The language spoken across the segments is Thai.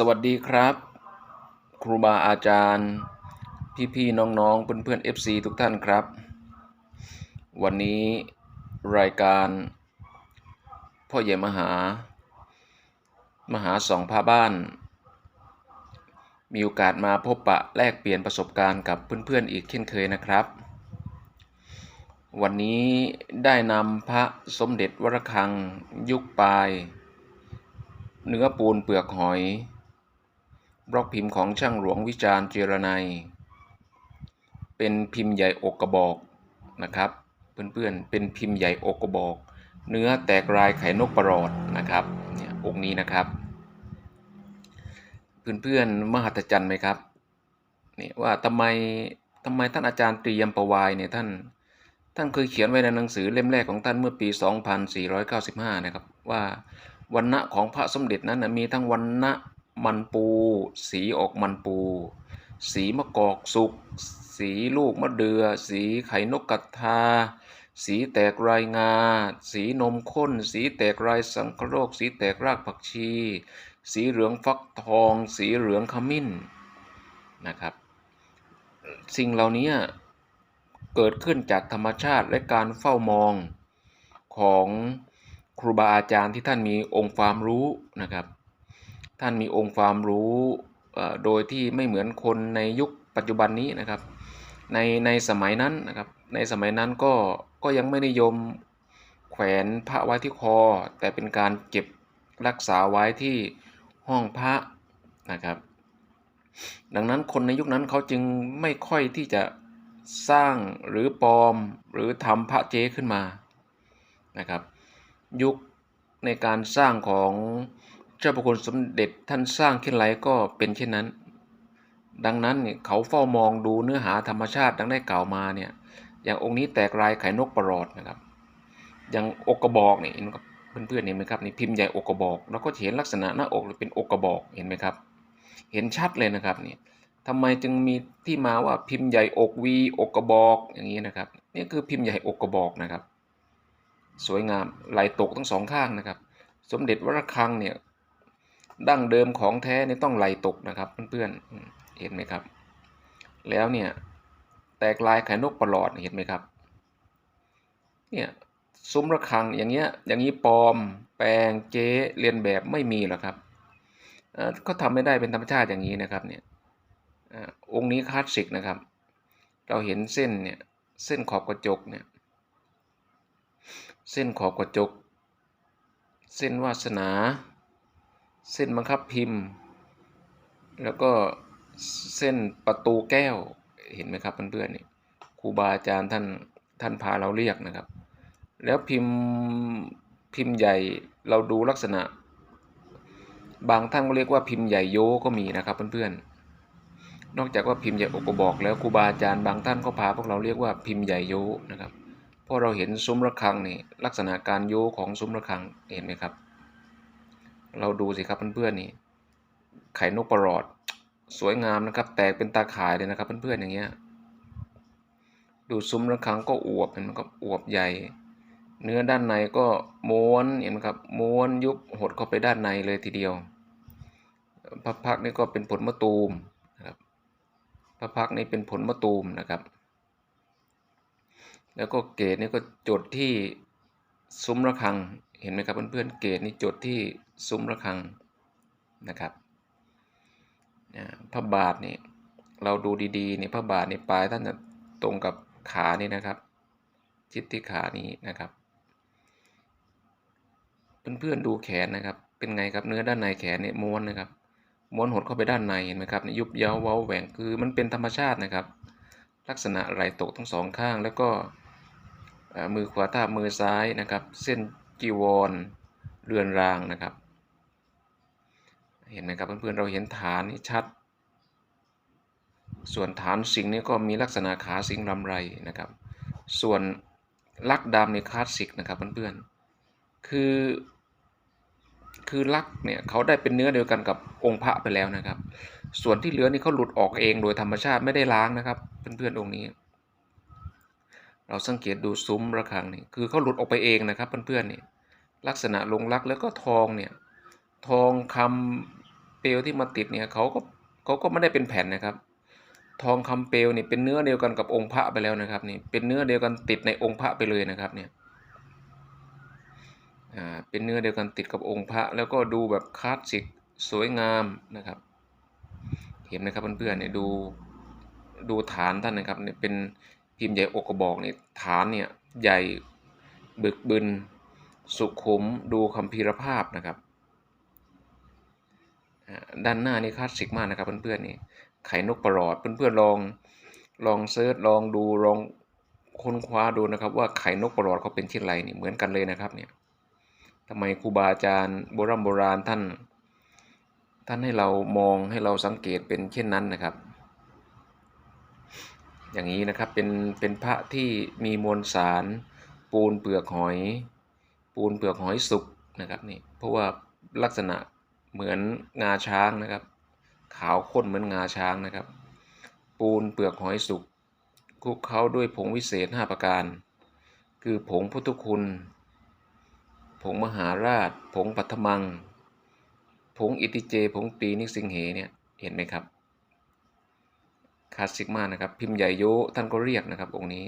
สวัสดีครับ ครูบาอาจารย์ พี่ๆน้องๆ เพื่อนๆ FC ทุกท่านครับ วันนี้รายการพ่อใหญ่มหา มหาสองพาบ้าน มีโอกาสมาพบปะแลกเปลี่ยนประสบการณ์กับเพื่อนๆอีกเช่นเคยนะครับ วันนี้ได้นำพระสมเด็จวรคังยุคปลายเนื้อปูนเปลือกหอย บล็อกพิมพ์ของช่างหลวงวิจารณ์เจรไนยเป็นพิมพ์ใหญ่อกกระบอกนะครับ เพื่อนๆ เป็นพิมพ์ใหญ่อกกระบอก เนื้อแตกลายไข่นกประหลอดนะครับเนี่ยองค์นี้นะครับ เพื่อนๆมหัศจรรย์ไหมครับนี่ว่าทำไมทำไมท่านอาจารย์ตรียมประวายเนี่ยท่านท่านเคยเขียนไว้ในหนังสือเล่มแรกของท่านเมื่อปี 2495 นะครับว่าวันณะของพระสมเด็จนั้นนะมีทั้งวันณะ มันปู สีออกมันปู สีมะกอกสุก สีลูกมะเดือสีไข่นกกระทา สีแตกรายงา สีนมข้น สีแตกรายสังคโรคสีแตกรากผักชี สีเหลืองฟักทอง สีเหลืองขมิ้นนะครับ สิ่งเหล่านี้เกิดขึ้นจากธรรมชาติและการเฝ้ามองของครูบาอาจารย์ที่ท่านมีองค์ความรู้นะครับ ท่านมีองค์ความรู้โดยที่ไม่เหมือนคนในยุคปัจจุบันนี้นะครับ ในในสมัยนั้นนะครับ ในสมัยนั้นก็ก็ยังไม่นิยมแขวนพระไว้ที่คอ แต่เป็นการเก็บรักษาไว้ที่ห้องพระนะครับ ดังนั้นคนในยุคนั้นเขาจึงไม่ค่อยที่จะสร้างหรือปลอมหรือทำพระเจ้ขึ้นมานะครับ ยุคในการสร้างของ เจ้าพระคุณสมเด็จท่านสร้างขึ้นไรก็เป็นเช่นนั้น ดังนั้นเนี่ยเขาเฝ้ามองดูเนื้อหาธรรมชาติดังได้กล่าวมาเนี่ย อย่างองค์นี้แตกลายไข่นกประหลอดนะครับ อย่างอกกระบอกเนี่ยเห็นไหมครับเพื่อนๆเห็นไหมครับนี่พิมพ์ใหญ่อกกระบอกเราก็เห็นลักษณะหน้าอกเป็นอกกระบอกเห็นไหมครับ เห็นชัดเลยนะครับนี่ทำไมจึงมีที่มาว่าพิมพ์ใหญ่อกวีอกกระบอกอย่างนี้นะครับนี่คือพิมพ์ใหญ่อกกระบอกนะครับ สวยงามไหลตกทั้งสองข้างนะครับ สมเด็จวรคังเนี่ย ดั้งเดิมของแท้เนี่ยต้องไหลตกนะครับเพื่อนๆเห็นไหมครับ แล้วเนี่ยแตกลายไข่นกประหลอดเห็นไหมครับเนี่ยซุ้มระฆังอย่างเงี้ยอย่างนี้ปลอม แปลงเจ๊เรียนแบบไม่มีหรอกครับเอ่อก็ทำไม่ได้เป็นธรรมชาติอย่างนี้นะครับเนี่ยอ่าองค์นี้คลาสสิกนะครับ เราเห็นเส้นเนี่ยเส้นขอบกระจกเนี่ยเส้นขอบกระจก เส้นวาสนา เส้นบังคับพิมพ์ แล้วก็เส้นประตูแก้วเห็นไหมครับเพื่อนๆนี่ครูบาอาจารย์ท่านท่านพาเราเรียกนะครับ แล้วพิมพ์พิมพ์ใหญ่เราดูลักษณะ บางท่านก็เรียกว่าพิมพ์ใหญ่โยก็มีนะครับเพื่อนๆนอกจากว่าพิมพ์ใหญ่อกกระบอก แล้วครูบาอาจารย์บางท่านก็พาพวกเราเรียกว่าพิมพ์ใหญ่โยนะครับพราะเราเห็นซุ้มระฆังนี่ลักษณะการโยของซุ้มระฆังเห็นไหมครับ เราดูสิครับเพื่อนๆนี่ ไข่นกประหลอด สวยงามนะครับ แตกเป็นตาข่ายเลยนะครับเพื่อนๆอย่างเงี้ย ดูซุ้มระฆังก็อวบเห็นไหมครับอวบใหญ่ เนื้อด้านในก็ม้วนเห็นไหมครับม้วนยุบหดเข้าไปด้านในเลยทีเดียวพระพักนี่ก็เป็นผลมะตูมนะครับพระพักนี่เป็นผลมะตูมนะครับ แล้วก็เกตนี่ก็จดที่ซุ้มระฆัง เห็นไหมครับเพื่อนๆเกตนี่จดที่ซุ้มระฆังนะครับพระบาทนี่เราดูดีๆนี่พระบาทนี่ปลายท่านจะตรงกับขานี่นะครับชิดที่ขานี้นะครับ เพื่อนๆดูแขนนะครับ เป็นไงครับเนื้อด้านในแขนเนี่ยม้วนนะครับ ม้วนหดเข้าไปด้านในเห็นไหมครับยุบเย้าเว้าแหว่งคือมันเป็นธรรมชาตินะครับ ลักษณะไหลตกทั้งสองข้างแล้วก็มือขวาทาบมือซ้ายนะครับ เส้น จีวรเรือนรางนะครับ เห็นไหมครับเพื่อนๆเราเห็นฐานนี่ชัด ส่วนฐานสิงห์นี่ก็มีลักษณะขาสิงห์ลำไรนะครับ ส่วนลักดำในคลาสสิกนะครับเพื่อนๆคือคือลักเนี่ยเขาได้เป็นเนื้อเดียวกันกับองค์พระไปแล้วนะครับ ส่วนที่เหลือนี่เขาหลุดออกเองโดยธรรมชาติไม่ได้ล้างนะครับ เพื่อนๆองค์นี้ เราสังเกตดูซุ้มระฆังนี่คือเขาหลุดออกไปเองนะครับเพื่อนๆนี่ลักษณะลงลักแล้วก็ทองเนี่ยทองคำเปลวที่มาติดเนี่ยเขาก็เขาก็ไม่ได้เป็นแผ่นนะครับ ทองคำเปลวนี่เป็นเนื้อเดียวกันกับองค์พระไปแล้วนะครับนี่เป็นเนื้อเดียวกันติดในองค์พระไปเลยนะครับเนี่ยอ่าเป็นเนื้อเดียวกันติดกับองค์พระ แล้วก็ดูแบบคลาสสิกสวยงามนะครับเห็นไหมครับเพื่อนๆเนี่ยดูดูฐานท่านนะครับเนี่ยเป็น พิมพ์ใหญ่อกกระบอกเนี่ยฐานเนี่ยใหญ่บึกบึน สุขุมดูคัมภีรภาพนะครับด้านหน้านี่คลาสสิกมากนะครับเพื่อนๆนี่ไข่นกประหลอดเพื่อนๆลองลองเซิร์ชลองดูลองค้นคว้าดูนะครับ ว่าไข่นกประหลอดเขาเป็นเช่นไรนี่เหมือนกันเลยนะครับเนี่ยทำไมครูบาอาจารย์โบราณโบราณท่าน ท่านให้เรามองให้เราสังเกตเป็นเช่นนั้นนะครับ อย่างนี้นะครับเป็นเป็นพระที่มีมวลสาร ปูนเปลือกหอย ปูนเปลือกหอยสุกนะครับนี่เพราะว่าลักษณะเหมือนงาช้างนะครับ ขาวข้นเหมือนงาช้างนะครับ ปูนเปลือกหอยสุกคลุกเคล้าด้วยผงวิเศษ 5 ประการ คือผงพุทธคุณ ผงมหาราช ผงปัทมัง ผงอิติเจ ผงตีนิสิงเหเนี่ยเห็นไหมครับ คาสิกมานะครับ พิมพ์ใหญ่โยท่านก็เรียกนะครับ องค์นี้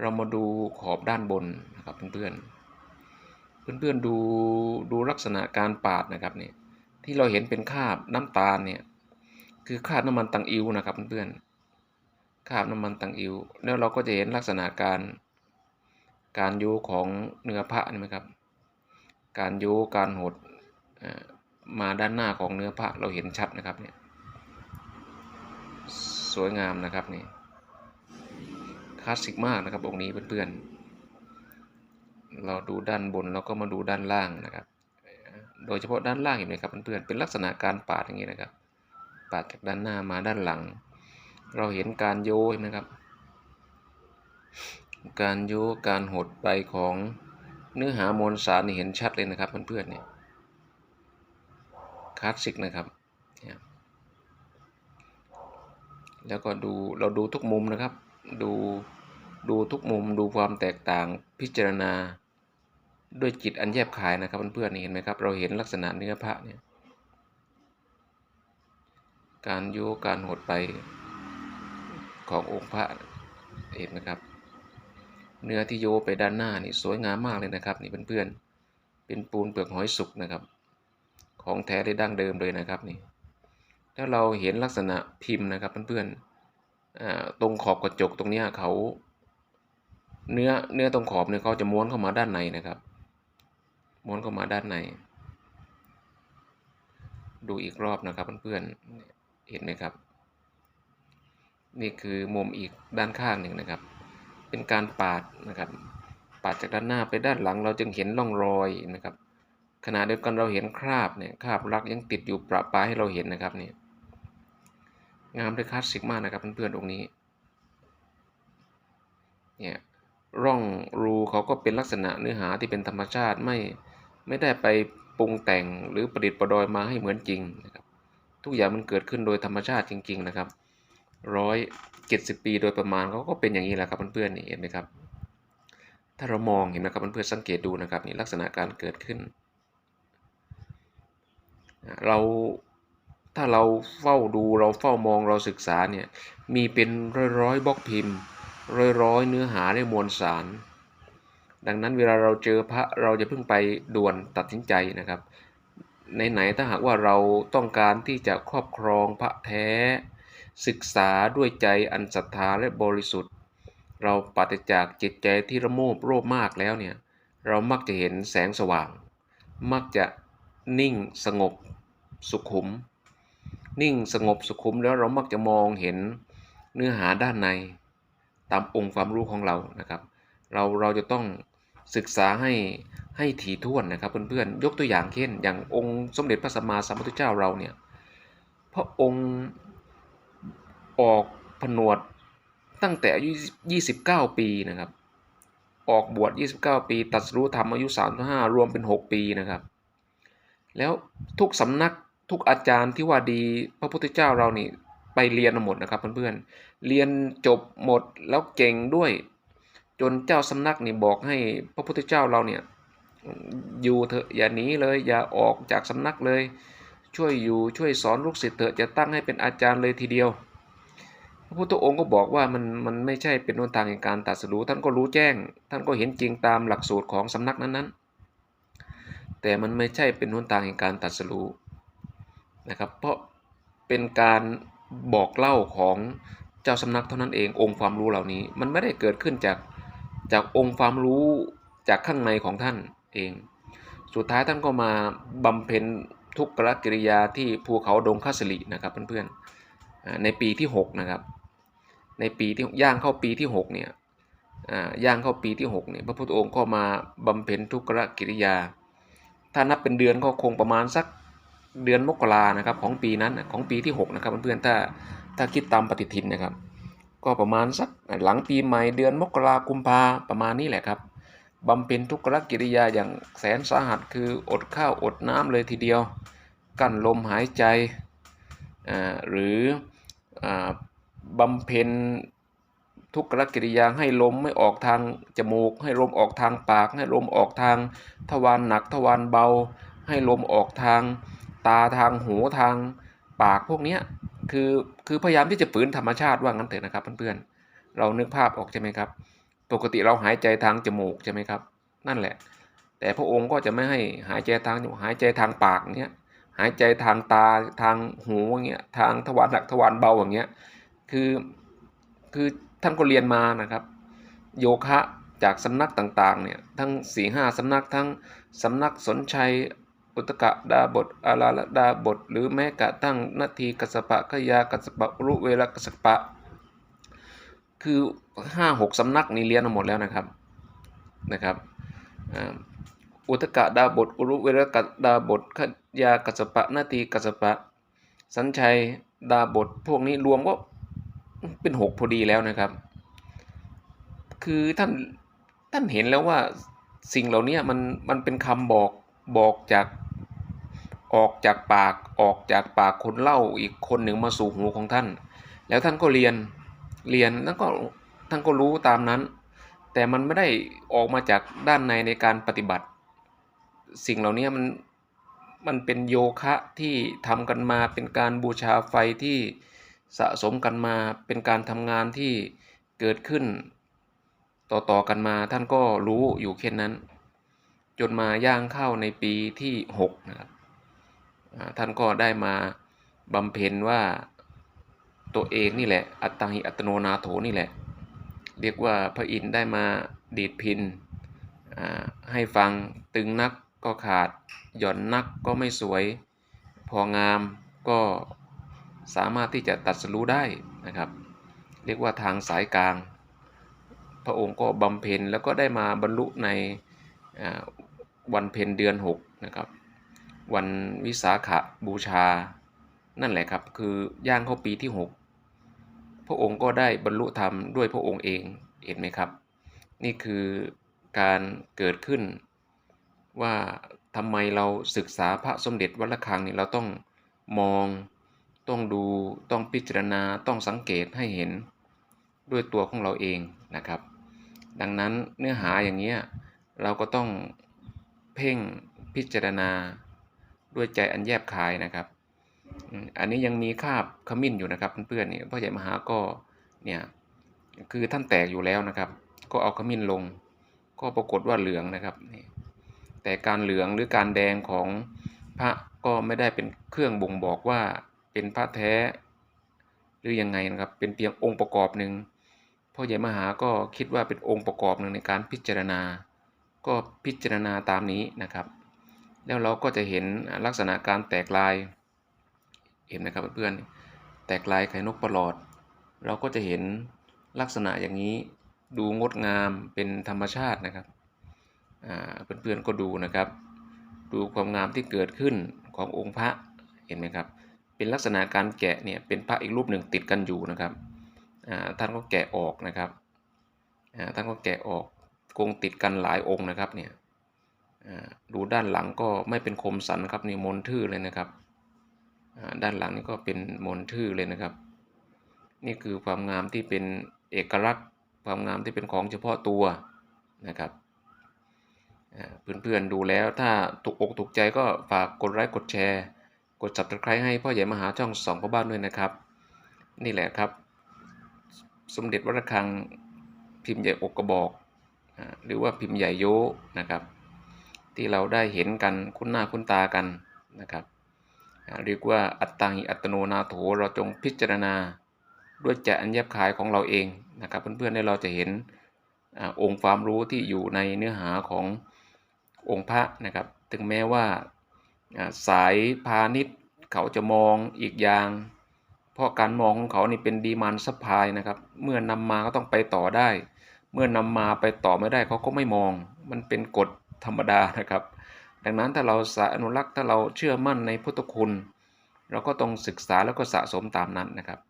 เรามาดูขอบด้านบนนะครับเพื่อนๆเพื่อนๆดูดูลักษณะการปาดนะครับเนี่ยที่เราเห็นเป็นคาบน้ำตาลเนี่ยคือคาบน้ำมันตังอิวนะครับเพื่อนๆคาบน้ำมันตังอิวแล้วเราก็จะเห็นลักษณะการ การโยของเนื้อพระนี่ไหมครับ การโยการหดมาด้านหน้าของเนื้อพระเราเห็นชัดนะครับเนี่ย สวยงามนะครับนี่คลาสสิกมากนะครับองค์นี้เพื่อนๆ เราดูด้านบนแล้วก็มาดูด้านล่างนะครับ โดยเฉพาะด้านล่างเห็นไหมครับเพื่อนๆเป็นลักษณะการปาดอย่างนี้นะครับ ปาดจากด้านหน้ามาด้านหลัง เราเห็นการโยเห็นไหมครับ การโยการหดไปของเนื้อหามวลสารนี่เห็นชัดเลยนะครับเพื่อนๆเนี่ยคลาสสิกนะครับ แล้วก็ดูเราดูทุกมุมนะครับ ดูดูทุกมุมดูความแตกต่างพิจารณา ด้วยจิตอันแยบคายนะครับเพื่อนๆเห็นไหมครับ เราเห็นลักษณะเนื้อพระเนี่ยการโยกการหดไปขององค์พระเห็นไหมครับ เนื้อที่โยไปด้านหน้านี่สวยงามมากเลยนะครับ นี่เพื่อนๆเป็นปูนเปลือกหอยสุกนะครับ ของแท้ได้ดั้งเดิมเลยนะครับนี่ ถ้าเราเห็นลักษณะพิมพ์นะครับเพื่อนๆตรงขอบกระจกตรงนี้เขา เนื้อเนื้อตรงขอบเนี่ยเขาจะม้วนเข้ามาด้านในนะครับ ม้วนเข้ามาด้านใน ดูอีกรอบนะครับเพื่อนๆเห็นไหมครับ นี่คือมุมอีกด้านข้างหนึ่งนะครับ เป็นการปาดนะครับปาดจากด้านหน้าไปด้านหลัง เราจึงเห็นร่องรอยนะครับขณะเดียวกันเราเห็นคราบเนี่ยคราบรักยังติดอยู่ประปายให้เราเห็นนะครับเนี่ย งามเลยคลาสสิกมากนะครับเพื่อนๆตรงนี้ เนี่ยร่องรูเขาก็เป็นลักษณะเนื้อหาที่เป็นธรรมชาติไม่ไม่ได้ไปปรุงแต่งหรือประดิษฐ์ประดอยมาให้เหมือนจริงนะครับทุกอย่างมันเกิดขึ้นโดยธรรมชาติจริง ๆนะครับร้อยเจ็ดสิบปีโดยประมาณเขาก็เป็นอย่างนี้แหละครับเพื่อนๆนี่เห็นไหมครับ ถ้าเรามองเห็นไหมครับเพื่อนๆสังเกตดูนะครับนี่ลักษณะการเกิดขึ้น เรา ถ้าเราเฝ้าดูเราเฝ้ามองเราศึกษาเนี่ยมีเป็นร้อยร้อยบล็อกพิมพ์ ร้อยร้อยเนื้อหาในมวลสาร ดังนั้นเวลาเราเจอพระเราจะเพิ่งไปด่วนตัดสินใจนะครับไหนๆถ้าหากว่าเราต้องการที่จะครอบครองพระแท้ ศึกษาด้วยใจอันศรัทธาและบริสุทธิ์ เราปฏิจากจิตใจที่ระโมบโลภมากแล้วเนี่ยเรามักจะเห็นแสงสว่าง มักจะนิ่งสงบสุขุม นิ่งสงบสุขุมแล้วเรามักจะมองเห็นเนื้อหาด้านในตามองค์ความรู้ของเรานะครับ เราเราจะต้องศึกษาให้ให้ถี่ถ้วนนะครับเพื่อนๆยกตัวอย่างเช่น อย่างองค์สมเด็จพระสัมมาสัมพุทธเจ้าเราเนี่ยพระองค์ออกผนวดตั้งแต่อายุ 29 ปีนะครับ ออกบวช 29 ปี ตัดรู้ธรรมอายุ 35 รวมเป็น 6 ปีนะครับ แล้วทุกสำนัก ทุกอาจารย์ที่ว่าดีพระพุทธเจ้าเรานี่ไปเรียนหมดนะครับเพื่อนๆ เรียนจบหมดแล้วเก่งด้วย จนเจ้าสำนักนี่บอกให้พระพุทธเจ้าเราเนี่ยอยู่เถอะอย่าหนีเลยอย่าออกจากสำนักเลย ช่วยอยู่ช่วยสอนลูกศิษย์เถอะจะตั้งให้เป็นอาจารย์เลยทีเดียว พระพุทธองค์ก็บอกว่ามันมันไม่ใช่เป็นหนทางแห่งการตรัสรู้ท่านก็รู้แจ้ง ท่านก็เห็นจริงตามหลักสูตรของสำนักนั้นๆ แต่มันไม่ใช่เป็นหนทางแห่งการตรัสรู้ นะครับ เพราะเป็นการบอกเล่าของเจ้าสำนักเท่านั้นเององค์ความรู้เหล่านี้ มันไม่ได้เกิดขึ้นจากจากองค์ความรู้จากข้างในของท่านเอง สุดท้ายท่านก็มาบำเพ็ญทุกขกิริยาที่ภูเขาดงคาสลินะครับเพื่อนๆในปีที่ 6 นะครับ ในปีที่ย่างเข้าปีที่ 6 เนี่ยย่างเข้าปีที่6เนี่ยพระพุทธองค์ก็มาบำเพ็ญทุกขกิริยา ถ้านับเป็นเดือนก็คงประมาณสัก เดือนมกรานะครับของปีนั้นของปีที่ 6 นะครับเพื่อนๆถ้าถ้าคิดตามปฏิทินนะครับ ก็ประมาณสักหลังปีใหม่เดือนมกรากุมภาประมาณนี้แหละครับบำเพ็ญทุกขกิริยาอย่างแสนสาหัสคืออดข้าวอดน้ำเลยทีเดียว กั้นลมหายใจหรืออบำเพ็ญทุกขกิริยาให้ลมไม่ออกทางจมูก ให้ลมออกทางปาก ให้ลมออกทางทวารหนักทวารเบา ให้ลมออกทาง ตาทางหูทางปากพวกนี้คือคือพยายามที่จะฝืนธรรมชาติว่างั้นเถอะนะครับเพื่อนๆเรานึกภาพออกใช่ไหมครับ ปกติเราหายใจทางจมูกใช่ไหมครับ นั่นแหละ แต่พระองค์ก็จะไม่ให้หายใจทางจมูกหายใจทางปากเนี้ยหายใจทางตาทางหูอย่างเงี้ยทางทวารหนักทวารเบาอย่างเงี้ยคือคือท่านก็เรียนมานะครับ โยคะจากสำนักต่างๆเนี่ยทั้งสี่ห้าสำนักทั้งสำนักสนชัย อุตกะดาบทอาราลดาบท หรือแม้กระทั่งนาทีกัสปะขยากัสปะรุเวลกัสปะ คือห้าหกสำนักนี้เรียนมาหมดแล้วนะครับนะครับอุตกะดาบท อุรุเวรกะดาบทขยากัสปะนาทีกัสปะ สัญชัยดาบทพวกนี้รวมก็เป็นหกพอดีแล้วนะครับ คือท่านท่านเห็นแล้วว่าสิ่งเหล่านี้มันมันเป็นคำบอก บอกจากออกจากปากออกจากปากคนเล่าอีกคนหนึ่งมาสู่หูของท่าน แล้วท่านก็เรียนเรียนแล้วก็ท่านก็รู้ตามนั้น แต่มันไม่ได้ออกมาจากด้านในในการปฏิบัติ สิ่งเหล่านี้มันมันเป็นโยคะที่ทำกันมาเป็นการบูชาไฟที่สะสมกันมาเป็นการทำงานที่เกิดขึ้น ต่อๆกันมาท่านก็รู้อยู่แค่นั้น จนมาย่างเข้าในปีที่6นะครับท่านก็ได้มาบำเพ็ญว่าตัวเองนี่แหละ อัตตังหิอัตโนนาโถนี่แหละ เรียกว่าพระอินทร์ได้มาดีดพินให้ฟังตึงนักก็ขาดหย่อนนักก็ไม่สวย พองามก็สามารถที่จะตัดสรู้ได้นะครับ เรียกว่าทางสายกลาง พระองค์ก็บำเพ็ญแล้วก็ได้มาบรรลุใน วันเพ็ญเดือน6นะครับวันวิสาขบูชา นั่นแหละครับ คือย่างเข้าปีที่ 6 พระองค์ก็ได้บรรลุธรรมด้วยพระองค์เองเห็นไหมครับ นี่คือการเกิดขึ้นว่าทำไมเราศึกษาพระสมเด็จวัดระฆังนี่เราต้องมองต้องดูต้องพิจารณาต้องสังเกตให้เห็นด้วยตัวของเราเองนะครับ ดังนั้นเนื้อหาอย่างเนี้ยเราก็ต้อง เพ่งพิจารณาด้วยใจอันแยบคายนะครับ อันนี้ยังมีคาบขมิ้นอยู่นะครับเพื่อนๆนี่พ่อใหญ่มหาก็เนี่ยคือท่านแตกอยู่แล้วนะครับ ก็เอาขมิ้นลง ก็ปรากฏว่าเหลืองนะครับนี่แต่การเหลืองหรือการแดงของพระก็ไม่ได้เป็นเครื่องบ่งบอกว่าเป็นพระแท้ หรือยังไงนะครับ เป็นเพียงองค์ประกอบหนึ่งพ่อใหญ่มหาก็คิดว่าเป็นองค์ประกอบหนึ่งในการพิจารณา ก็พิจารณาตามนี้นะครับ แล้วเราก็จะเห็นลักษณะการแตกลาย เห็นไหมครับเพื่อนๆแตกลายไข่นกประหลอด เราก็จะเห็นลักษณะอย่างนี้ดูงดงามเป็นธรรมชาตินะครับอ่าเพื่อนๆก็ดูนะครับ ดูความงามที่เกิดขึ้นขององค์พระเห็นไหมครับ เป็นลักษณะการแกะเนี่ยเป็นพระอีกรูปหนึ่งติดกันอยู่นะครับท่านก็แกะออกนะครับท่านก็แกะออก คงติดกันหลายองค์นะครับเนี่ยดูด้านหลังก็ไม่เป็นคมสันครับนี่มนทื่อเลยนะครับด้านหลังนี่ก็เป็นมนทื่อเลยนะครับ นี่คือความงามที่เป็นเอกลักษณ์ ความงามที่เป็นของเฉพาะตัวนะครับเพื่อนๆดูแล้วถ้าถูกอกถูกใจก็ฝากกดไลค์กดแชร์ กด subscribe ให้พ่อใหญ่มหาช่องสองพ่อบ้านด้วยนะครับ นี่แหละครับ สมเด็จวัดระฆังพิมพ์ใหญ่อกกระบอก หรือว่าพิมพ์ใหญ่โยนะครับ ที่เราได้เห็นกันคุ้นหน้าคุ้นตากันนะครับเรียกว่าอัตตังหิอัตโนนาโถเราจงพิจารณาด้วยใจอันแยบคายของเราเองนะครับ เพื่อนๆได้เราจะเห็นอองค์ความรู้ที่อยู่ในเนื้อหาขององค์พระนะครับ ถึงแม้ว่าสายพาณิชย์เขาจะมองอีกอย่าง เพราะการมองของเขานี่เป็นดีมานซัพพายนะครับ เมื่อนำมาก็ต้องไปต่อได้ เมื่อนำมาไปต่อไม่ได้เขาก็ไม่มอง มันเป็นกฎธรรมดานะครับ ดังนั้นถ้าเราสะอนุรักษ์ถ้าเราเชื่อมั่นในพุทธคุณ เราก็ต้องศึกษาแล้วก็สะสมตามนั้นนะครับ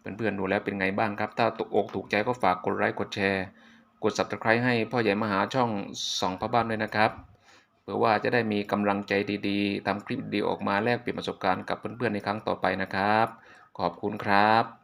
เพื่อนๆดูแล้วเป็นไงบ้างครับ ถ้าตกอกถูกใจก็ฝากกดไลค์กดแชร์ กด subscribe ให้พ่อใหญ่มหาช่องสองพระบ้านด้วยนะครับเพื่อว่าจะได้มีกำลังใจดีๆทำคลิปดีออกมาแลกเปลี่ยนประสบการณ์กับเพื่อนๆในครั้งต่อไปนะครับ ขอบคุณครับ